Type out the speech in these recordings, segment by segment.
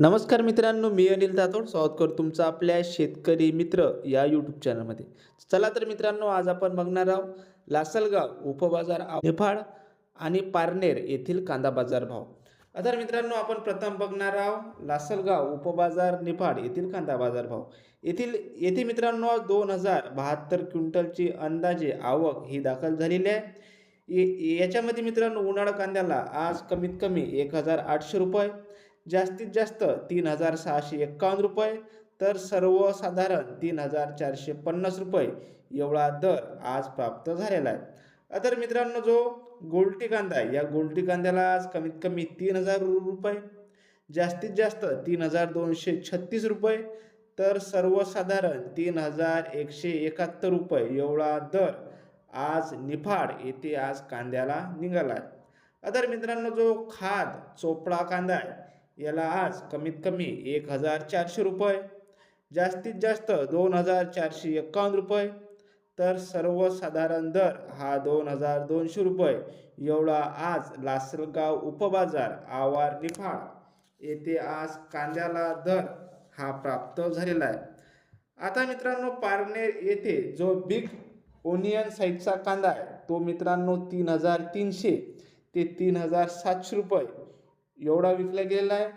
नमस्कार मित्रांनो मी अनिल राठोड स्वागत करतो तुमचं आपल्या शेतकरी मित्र या यूट्यूब चॅनलमध्ये चला तर मित्रांनो आज आपण बघणार आहोत लासलगाव उपबाजार आ- निफाड आणि पारनेर येथील कांदा बाजार भाव. आता मित्रांनो आपण प्रथम बघणार आहोत लासलगाव उपबाजार निफाड येथील कांदा बाजार भाव. येथील येथे मित्रांनो दोन हजार बहात्तर क्विंटलची अंदाजे आवक ही दाखल झालेली आहे. याच्यामध्ये मित्रांनो उन्हाळा कांद्याला आज कमीत कमी एक हजार आठशे रुपये जास्तीत जास्त तीन हजार सहाशे एक्कावन्न रुपये तर सर्वसाधारण तीन हजार चारशे पन्नास रुपये एवढा दर आज प्राप्त झालेला आहे. तर मित्रांनो जो गोल्टी कांदा आहे या गोल्टी कांद्याला आज कमीत कमी तीन हजार रुपये जास्तीत जास्त तीन हजार दोनशे छत्तीस रुपये तर सर्वसाधारण तीन हजार एकशे एकाहत्तर रुपये एवढा दर आज निफाड येथे आज कांद्याला निघाला आहे. तर मित्रांनो जो खाद चोपडा कांदा आहे याला आज कमीत कमी एक हजार चारशे रुपये जास्तीत जास्त दोन हजार चारशे एक्कावन्न रुपये. तर सर्वसाधारण दर हा दोन हजार दोनशे रुपये. एवढा आज लासलगाव उपबाजार आवार निफाड. येथे आज कांद्याला दर हा प्राप्त झालेला आहे. आता मित्रांनो पारनेर येथे जो बिग ओनियन साईजचा कांदा आहे तो मित्रांनो तीन हजार तीनशे ते तीन हजार सातशे रुपये. एवढा विकला गेलेला आहे.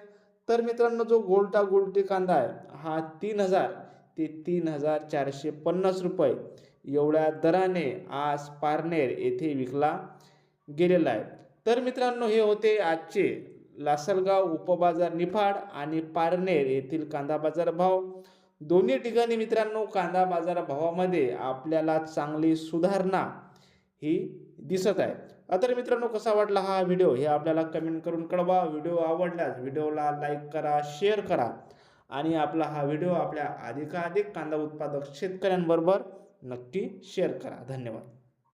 तर मित्रांनो जो गोलटा गोलटी कांदा आहे हा तीन हजार ते तीन हजार चारशे पन्नास रुपये एवढ्या दराने आज पारनेर येथे विकला गेलेला आहे. तर मित्रांनो हे होते आजचे लासलगाव उपबाजार निफाड आणि पारनेर येथील कांदा बाजार भाव. दोन्ही ठिकाणी मित्रांनो कांदा बाजार भावामध्ये आपल्याला चांगली सुधारणा ही दिसत आहे. तर मित्रांनो कसा वाटला हा व्हिडिओ हे आपल्याला कमेंट करून कळवा. व्हिडिओ आवडल्यास व्हिडिओला लाईक करा शेअर करा. आणि आपला हा व्हिडिओ आपल्या अधिकाधिक कांदा उत्पादक शेतकऱ्यांबरोबर नक्की शेअर करा. धन्यवाद.